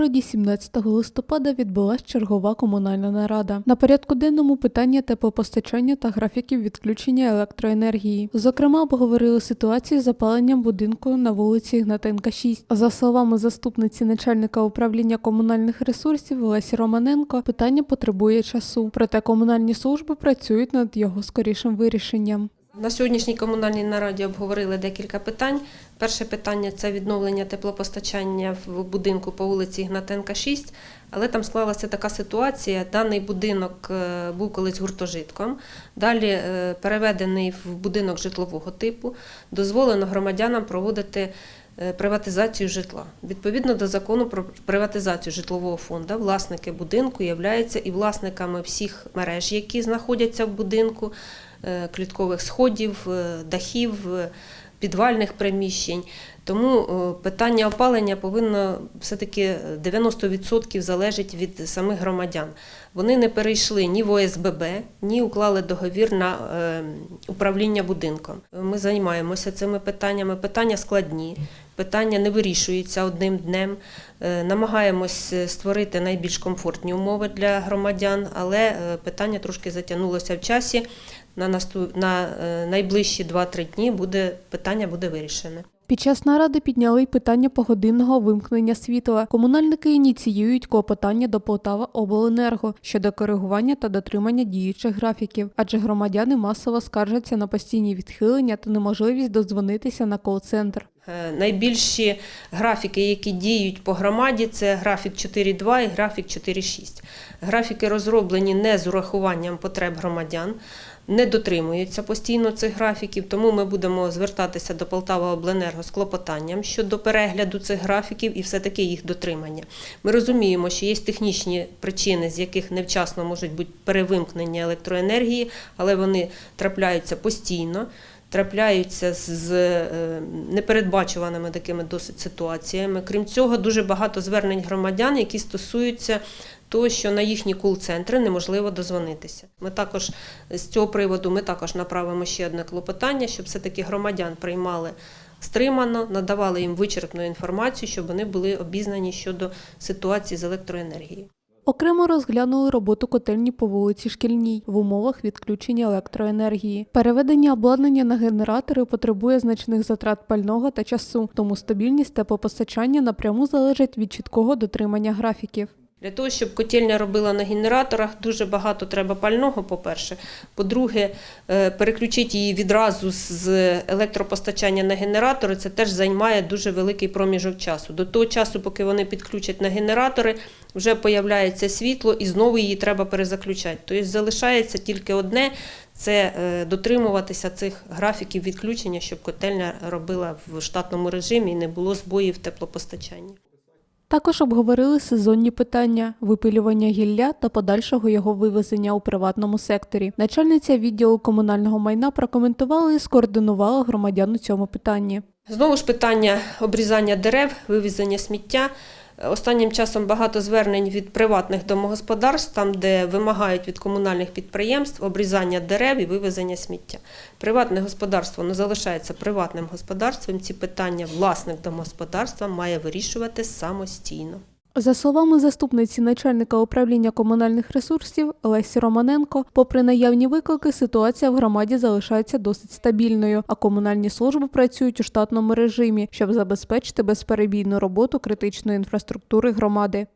У 17 листопада відбулася чергова комунальна нарада. На порядку денному питання теплопостачання та графіків відключення електроенергії. Зокрема, обговорили ситуацію з запаленням будинку на вулиці Ігнатенка 6. За словами заступниці начальника управління комунальних ресурсів Лесі Романенко, питання потребує часу. Проте комунальні служби працюють над його скорішим вирішенням. На сьогоднішній комунальній нараді обговорили декілька питань. Перше питання це відновлення теплопостачання в будинку по вулиці Ігнатенка 6, але там склалася така ситуація. Даний будинок е, був колись гуртожитком, далі е, переведений в будинок житлового типу. Дозволено громадянам проводити е, приватизацію житла. Відповідно до закону про приватизацію житлового фонду, власники будинку являються і власниками всіх мереж, які знаходяться в будинку, кліткових сходів, е, дахів, е, підвальних приміщень. Тому е, питання опалення повинно все-таки 90% залежить від самих громадян. Вони не перейшли ні в ОСББ, ні уклали договір на е, управління будинком. Ми займаємося цими питаннями. Питання складні, питання не вирішуються одним днем. Е, Намагаємось створити найбільш комфортні умови для громадян, але е, питання трошки затягнулося в часі. На, наступ... на е, найближчі 2-3 дні буде питання буде вирішене. Під час наради підняли й питання погодинного вимкнення світла. Комунальники ініціюють клопотання до Полтава обленерго щодо коригування та дотримання діючих графіків, адже громадяни масово скаржаться на постійні відхилення та неможливість дозвонитися на кол-центр. Е, Найбільші графіки, які діють по громаді, це графік 4.2 і графік 4.6. Графіки розроблені не з урахуванням потреб громадян, не дотримуються постійно цих графіків, тому ми будемо звертатися до Полтава Обленерго з клопотанням щодо перегляду цих графіків і все-таки їх дотримання. Ми розуміємо, що є технічні причини, з яких невчасно можуть бути перевимкнення електроенергії, але вони трапляються постійно трапляються з е, непередбачуваними такими досить ситуаціями. Крім цього, дуже багато звернень громадян, які стосуються того, що на їхні кул-центри неможливо дозвонитися. Ми також з цього приводу ми також направимо ще одне клопотання, щоб все-таки громадян приймали стримано, надавали їм вичерпну інформацію, щоб вони були обізнані щодо ситуації з електроенергією. Окремо розглянули роботу котельні по вулиці Шкільній в умовах відключення електроенергії. Переведення обладнання на генератори потребує значних затрат пального та часу, тому стабільність теплопостачання напряму залежить від чіткого дотримання графіків. Для того, щоб котельня робила на генераторах, дуже багато треба пального, по-перше. По-друге, е, переключити її відразу з електропостачання на генератори, це теж займає дуже великий проміжок часу. До того часу, поки вони підключать на генератори, вже появляється світло і знову її треба перезаключати. Тобто залишається тільки одне це е, дотримуватися цих графіків відключення, щоб котельня робила в штатному режимі і не було збоїв в теплопостачанні. Також обговорили сезонні питання випилювання гілля та подальшого його вивезення у приватному секторі. Начальниця відділу комунального майна прокоментувала і скоординувала громадян у цьому питанні. Знову ж питання обрізання дерев, вивезення сміття. Останнім часом багато звернень від приватних домогосподарств, там, де вимагають від комунальних підприємств обрізання дерев і вивезення сміття. Приватне господарство не залишається приватним господарством. Ці питання власник домогосподарства має вирішувати самостійно. За словами заступниці начальника управління комунальних ресурсів Лесі Романенко, попри наявні виклики, ситуація в громаді залишається досить стабільною, а комунальні служби працюють у штатному режимі, щоб забезпечити безперебійну роботу критичної інфраструктури громади.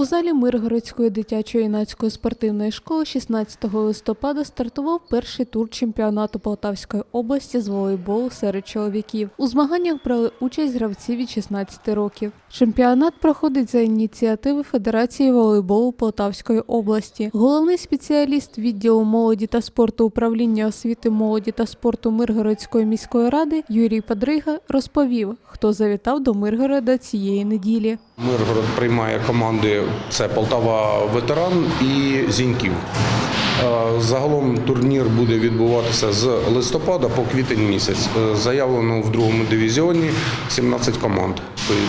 У залі Миргородської дитячо-юнацької спортивної школи 16 листопада стартував перший тур чемпіонату Полтавської області з волейболу серед чоловіків. У змаганнях брали участь гравці від 16 років. Чемпіонат проходить за ініціативи Федерації волейболу Полтавської області. Головний спеціаліст відділу молоді та спорту управління освіти молоді та спорту Миргородської міської ради Юрій Падрига розповів, хто завітав до Миргорода цієї неділі. Миргород приймає команди це Полтава ветеран і Зіньків. Е, Загалом турнір буде відбуватися з листопада по квітень місяць. Е, Заявлено в другому дивізіоні 17 команд.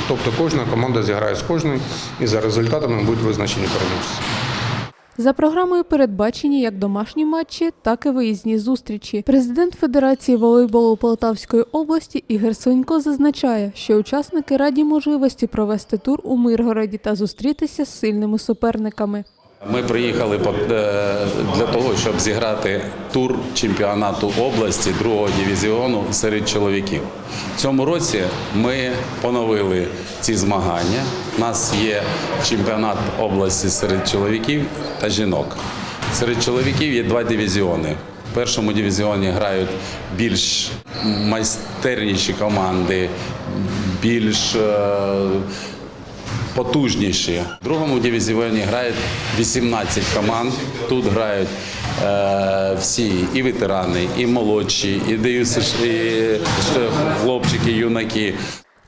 Тобто кожна команда зіграє з кожною і за результатами будуть визначені переможці. За програмою передбачені як домашні матчі, так і виїзні зустрічі. Президент Федерації волейболу Полтавської області Ігор Сонько зазначає, що учасники раді можливості провести тур у Миргороді та зустрітися з сильними суперниками. Ми приїхали е, для того, щоб зіграти тур чемпіонату області другого дивізіону серед чоловіків. В цьому році ми поновили ці змагання. У нас є чемпіонат області серед чоловіків та жінок. Серед чоловіків є два дивізіони. В першому дивізіоні грають більш майстерніші команди, більш е, потужніші. В другому дивізіоні грають 18 команд. Тут грають е, всі і ветерани, і молодші, і і хлопчики, юнаки.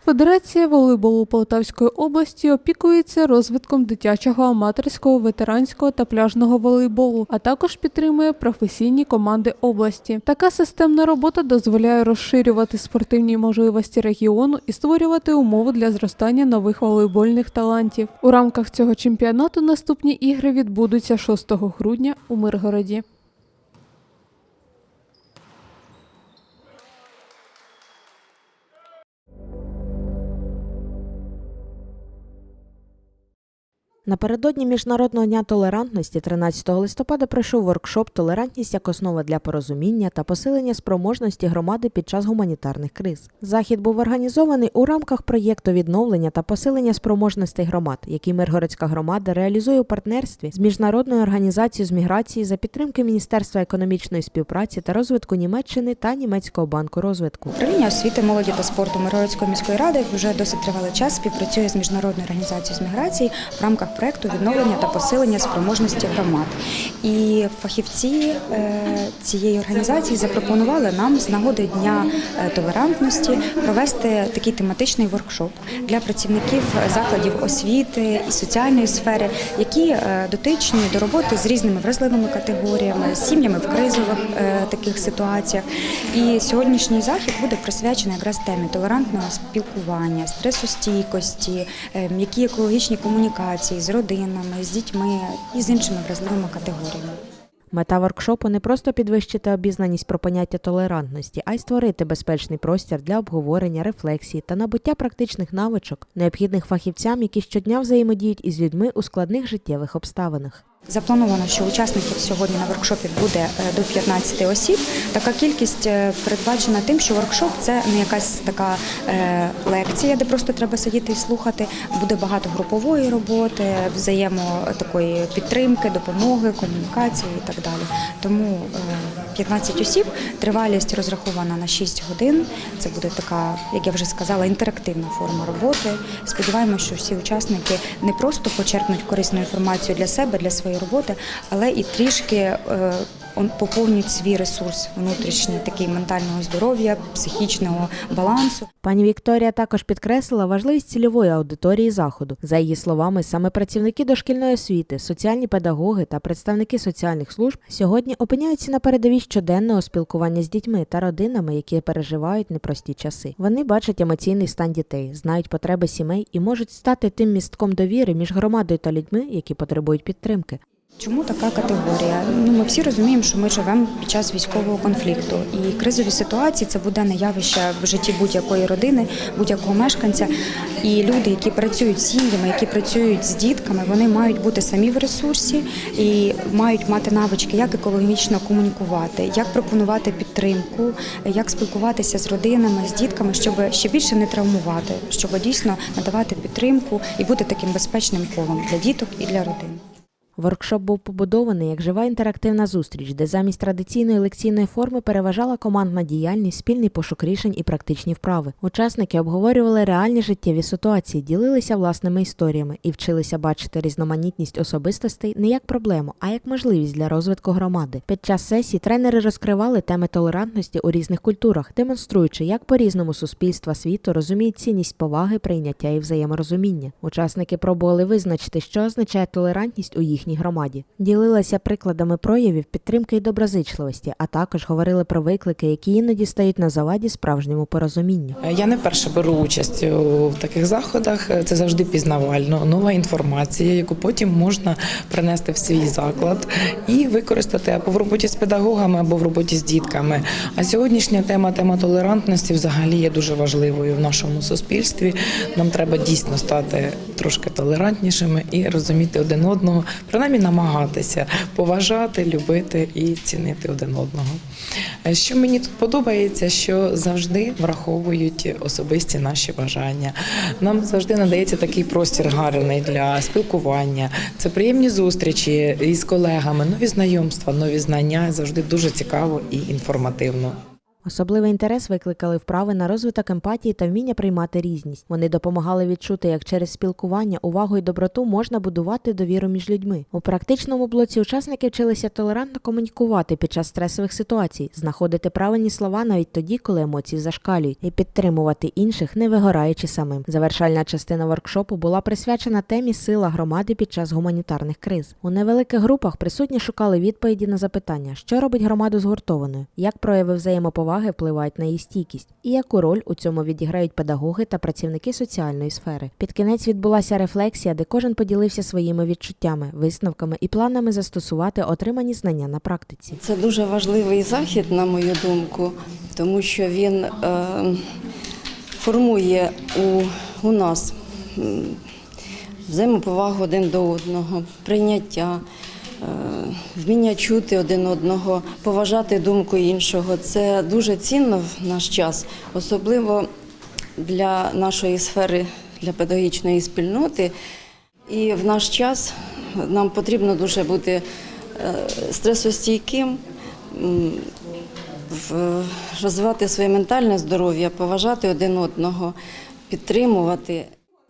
Федерація волейболу Полтавської області опікується розвитком дитячого, аматорського, ветеранського та пляжного волейболу, а також підтримує професійні команди області. Така системна робота дозволяє розширювати спортивні можливості регіону і створювати умови для зростання нових волейбольних талантів. У рамках цього чемпіонату наступні ігри відбудуться 6 грудня у Миргороді. Напередодні Міжнародного дня толерантності 13 листопада пройшов воркшоп Толерантність як основа для порозуміння та посилення спроможності громади під час гуманітарних криз. Захід був організований у рамках проєкту відновлення та посилення спроможностей громад, який Миргородська громада реалізує у партнерстві з міжнародною організацією з міграції за підтримки Міністерства економічної співпраці та розвитку Німеччини та Німецького банку розвитку. Управління освіти, молоді та спорту Миргородської міської ради вже досить тривалий час співпрацює з міжнародною організацією з міграції в рамках проекту відновлення та посилення спроможності громад. І фахівці е, цієї організації запропонували нам з нагоди дня е, толерантності провести такий тематичний воркшоп для працівників закладів освіти і соціальної сфери, які е, дотичні до роботи з різними вразливими категоріями, сім'ями в кризових таких ситуаціях. І сьогоднішній захід буде присвячений якраз темі толерантного спілкування, стресостійкості, м'які екологічні комунікації з родинами, з дітьми і з іншими вразливими категоріями. Мета воркшопу не просто підвищити обізнаність про поняття толерантності, а й створити безпечний простір для обговорення, рефлексії та набуття практичних навичок, необхідних фахівцям, які щодня взаємодіють із людьми у складних життєвих обставинах. Заплановано, що учасників сьогодні на воркшопі буде е, до 15 осіб. Така кількість е, передбачена тим, що воркшоп це не якась така е, лекція, де просто треба сидіти і слухати. Буде багато групової роботи, взаємо такої підтримки, допомоги, комунікації і так далі. Тому 15 осіб, тривалість розрахована на 6 годин. Це буде така, як я вже сказала, інтерактивна форма роботи. Сподіваємося, що всі учасники не просто почерпнуть корисну інформацію для себе, для своєї роботи, але і трішки е, поповнюють свій ресурс внутрішній, такий ментального здоров'я, психічного балансу. Пані Вікторія також підкреслила важливість цільової аудиторії заходу. За її словами, саме працівники дошкільної освіти, соціальні педагоги та представники соціальних служб сьогодні опиняються на передовій щоденного спілкування з дітьми та родинами, які переживають непрості часи. Вони бачать емоційний стан дітей, знають потреби сімей і можуть стати тим містком довіри між громадою та людьми, які потребують підтримки. Чому така категорія? Ну ми всі розуміємо, що ми живемо під час військового конфлікту, і кризові ситуації це буденне явище в житті будь-якої родини, будь-якого мешканця. І люди, які працюють з сім'ями, які працюють з дітками, вони мають бути самі в ресурсі і мають мати навички, як екологічно комунікувати, як пропонувати підтримку, як спілкуватися з родинами, з дітками, щоб ще більше не травмувати, щоб дійсно надавати підтримку і бути таким безпечним колом для діток і для родин. Воркшоп був побудований як жива інтерактивна зустріч, де замість традиційної лекційної форми переважала командна діяльність, спільний пошук рішень і практичні вправи. Учасники обговорювали реальні життєві ситуації, ділилися власними історіями і вчилися бачити різноманітність особистостей не як проблему, а як можливість для розвитку громади. Під час сесії тренери розкривали теми толерантності у різних культурах, демонструючи, як по-різному суспільства світу розуміють цінність поваги, прийняття і взаєморозуміння. Учасники пробували визначити, що означає толерантність у їхній громаді. Ділилися прикладами проявів підтримки і доброзичливості, а також говорили про виклики, які іноді стають на заваді справжньому порозумінню. Я не вперше беру участь у таких заходах. Це завжди пізнавально, нова інформація, яку потім можна принести в свій заклад і використати або в роботі з педагогами, або в роботі з дітками. А сьогоднішня тема тема толерантності взагалі є дуже важливою в нашому суспільстві. Нам треба дійсно стати трошки толерантнішими і розуміти один одного, принаймні намагатися поважати, любити і цінити один одного. Е, Що мені тут подобається, що завжди враховують особисті наші бажання. Нам завжди надається такий простір гарний для спілкування. Це приємні зустрічі із колегами, нові знайомства, нові знання. Завжди дуже цікаво і інформативно. Особливий інтерес викликали вправи на розвиток емпатії та вміння приймати різність. Вони допомагали відчути, як через спілкування, увагу і доброту можна будувати довіру між людьми. У практичному блоці учасники вчилися толерантно комунікувати під час стресових ситуацій, знаходити правильні слова навіть тоді, коли емоції зашкалюють, і підтримувати інших, не вигораючи самим. Завершальна частина воркшопу була присвячена темі сила громади під час гуманітарних криз. У невеликих групах присутні шукали відповіді на запитання, що робить громаду згуртованою, як прояви взаємоповаги впливають на її стійкість, і яку роль у цьому відіграють педагоги та працівники соціальної сфери. Під кінець відбулася рефлексія, де кожен поділився своїми відчуттями, висновками і планами застосувати отримані знання на практиці. Це дуже важливий захід, на мою думку, тому що він е, формує у, у нас взаємоповагу один до одного, прийняття, вміння чути один одного, поважати думку іншого. Це дуже цінно в наш час, особливо для нашої сфери, для педагогічної спільноти. І в наш час нам потрібно дуже бути е, стресостійким, розвивати своє ментальне здоров'я, поважати один одного, підтримувати.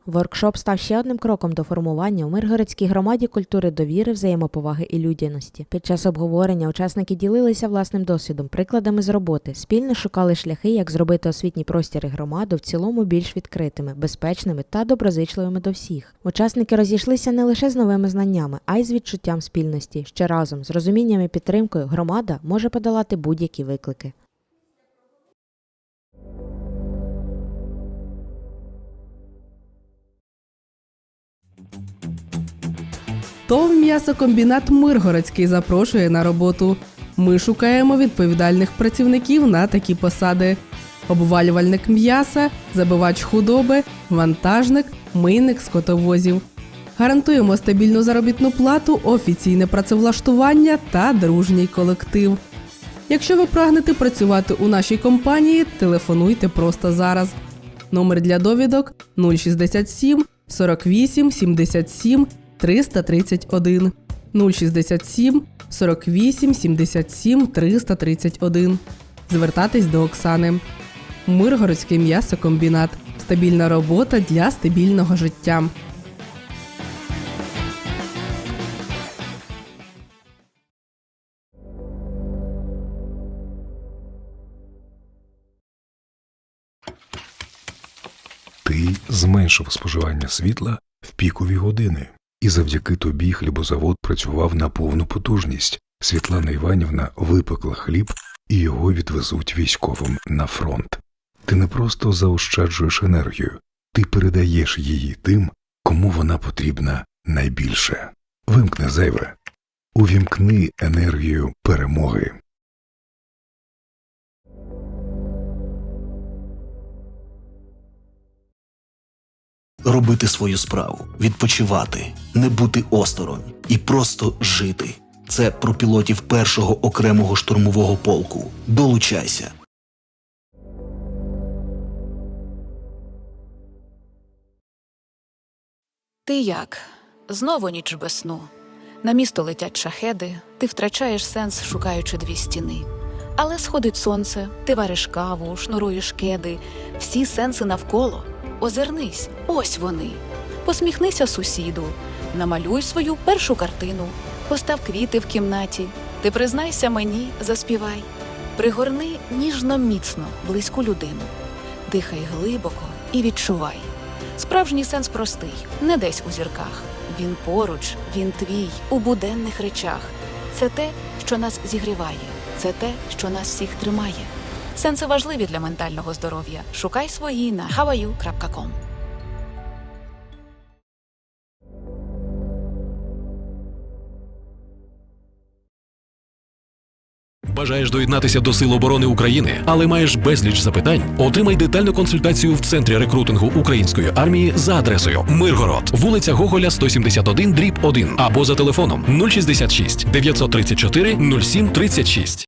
Воркшоп став ще одним кроком до формування у Миргородській громаді культури довіри, взаємоповаги і людяності. Під час обговорення учасники ділилися власним досвідом, прикладами з роботи, спільно шукали шляхи, як зробити освітні простіри громади в цілому більш відкритими, безпечними та доброзичливими до всіх. Учасники розійшлися не лише з новими знаннями, а й з відчуттям спільності, що разом з розумінням і підтримкою громада може подолати будь-які виклики. ТОВ м'ясокомбінат Миргородський запрошує на роботу. Ми шукаємо відповідальних працівників на такі посади: обвалювальник м'яса, забивач худоби, вантажник, мийник скотовозів. Гарантуємо стабільну заробітну плату, офіційне працевлаштування та дружній колектив. Якщо ви прагнете працювати у нашій компанії, телефонуйте просто зараз. Номер для довідок 067 48 77 331 067 48 77 331. Звертатись до Оксани. Миргородський м'ясокомбінат. Стабільна робота для стабільного життя. Ти зменшив споживання світла в пікові години, і завдяки тобі хлібозавод працював на повну потужність. Світлана Іванівна випекла хліб і його відвезуть військовим на фронт. Ти не просто заощаджуєш енергію, ти передаєш її тим, кому вона потрібна найбільше. Вимкни зайве, увімкни енергію перемоги. Робити свою справу, відпочивати, не бути осторонь і просто жити. Це про пілотів першого окремого штурмового полку. Долучайся. Ти як? Знову ніч без сну. На місто летять шахеди, ти втрачаєш сенс, шукаючи дві стіни. Але сходить сонце, ти вариш каву, шнуруєш кеди, всі сенси навколо. Озирнись, ось вони. Посміхнися сусіду, намалюй свою першу картину, постав квіти в кімнаті. Ти признайся мені, заспівай. Пригорни ніжно міцно, близьку людину. Дихай глибоко і відчувай. Справжній сенс простий, не десь у зірках. Він поруч, він твій, у буденних речах. Це те, що нас зігріває, це те, що нас всіх тримає. Сенси важливі для ментального здоров'я. Шукай свої на hawaii.com. Бажаєш доєднатися до Сил оборони України, але маєш безліч запитань? Отримай детальну консультацію в центрі рекрутингу української армії за адресою Миргород, вулиця Гоголя, 171, дріб 1 або за телефоном 066 934 07 36.